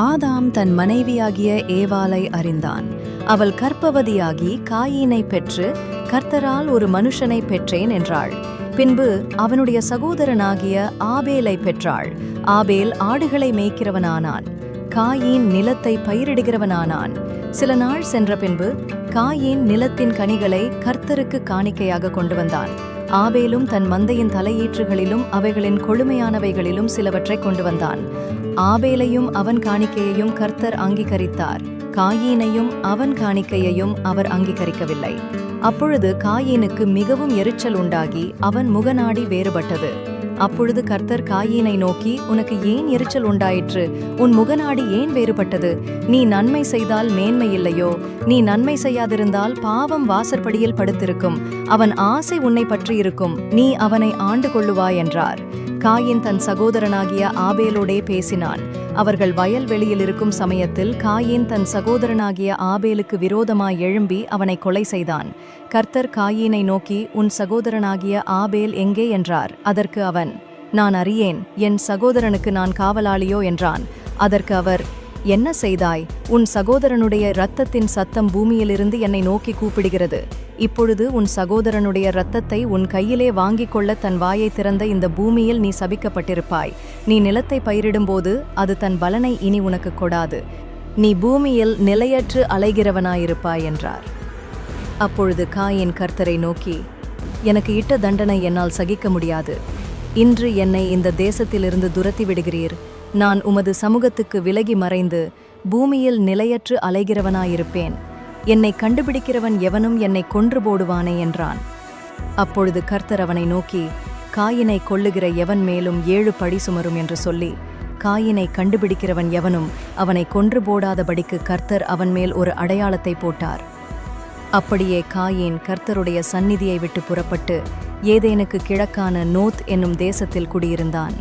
ஆதாம் தன் மனைவியாகிய ஏவாளை அறிந்தான். அவள் கற்பவதியாகி காயினை பெற்று கர்த்தரால் ஒரு மனுஷனை பெற்றேன் என்றாள். பின்பு அவனுடைய சகோதரனாகிய ஆபேலை பெற்றாள். ஆபேல் ஆடுகளை மேய்க்கிறவனானான். காயின் நிலத்தை பயிரிடுகிறவனானான். சில நாள் சென்ற பின்பு காயின் நிலத்தின் கனிகளை கர்த்தருக்கு காணிக்கையாக கொண்டு வந்தான். ஆபேலும் தன் மந்தையின் தலையீற்றுகளிலும் அவைகளின் கொழுமையானவைகளிலும் சிலவற்றை கொண்டு வந்தான் ஆபேலையும் அவன் காணிக்கையையும் கர்த்தர் அங்கீகரித்தார். காயீனையும் அவன் காணிக்கையையும் அவர் அங்கீகரிக்கவில்லை. அப்பொழுது காயீனுக்கு மிகவும் எரிச்சல் உண்டாகி அவன் முகநாடி வேறுபட்டது. அப்பொழுது கர்த்தர் காயீனை நோக்கி உனக்கு ஏன் எரிச்சல் உண்டாயிற்று? உன் முகநாடி ஏன் வேறுபட்டது? நீ நன்மை செய்தால் மேன்மை இல்லையோ? நீ நன்மை செய்யாதிருந்தால் பாவம் வாசற்படியில் படுத்திருக்கும். அவன் ஆசை உன்னை பற்றி இருக்கும். நீ அவனை ஆண்டு கொள்ளுவாய் என்றார். காயின் தன் சகோதரனாகிய ஆபேலோடே பேசினான். அவர்கள் வயல்வெளியில் இருக்கும் சமயத்தில் காயின் தன் சகோதரனாகிய ஆபேலுக்கு விரோதமாய் எழும்பி அவனை கொலை செய்தான். கர்த்தர் காயீனை நோக்கி உன் சகோதரனாகிய ஆபேல் எங்கே? என்றார். அதற்கு அவன் நான் அறியேன். என் சகோதரனுக்கு நான் காவலாளியோ? என்றான். அதற்கு அவர் என்ன செய்தாய்? உன் சகோதரனுடைய இரத்தத்தின் சத்தம் பூமியிலிருந்து என்னை நோக்கி கூப்பிடுகிறது. இப்பொழுது உன் சகோதரனுடைய இரத்தத்தை உன் கையிலே வாங்கிக் கொள்ள தன் வாயை திறந்த இந்த பூமியில் நீ சபிக்கப்பட்டிருப்பாய். நீ நிலத்தை பயிரிடும்போது அது தன் பலனை இனி உனக்கு கொடாது. நீ பூமியில் நிலையற்று அலைகிறவனாயிருப்பாய் என்றார். அப்பொழுது காயின் கர்த்தரை நோக்கி எனக்கு இட்ட தண்டனை என்னால் சகிக்க முடியாது. இன்று என்னை இந்த தேசத்திலிருந்து துரத்தி விடுகிறீர். நான் உமது சமூகத்துக்கு விலகி மறைந்து பூமியில் நிலையற்று அலைகிறவனாயிருப்பேன். என்னை கண்டுபிடிக்கிறவன் எவனும் என்னை கொன்று போடுவானே என்றான். அப்பொழுது கர்த்தர் அவனை நோக்கி காயினை கொள்ளுகிற எவன் மேலும் ஏழு படி சுமரும்? என்று சொல்லி காயினை கண்டுபிடிக்கிறவன் எவனும் அவனை கொன்று போடாதபடிக்கு கர்த்தர் அவன் மேல் ஒரு அடையாளத்தை போட்டார். அப்படியே காயின் கர்த்தருடைய சந்நிதியை விட்டு புறப்பட்டு ஏதேனுக்கு கிழக்கான நோத் என்னும் தேசத்தில் குடியிருந்தான்.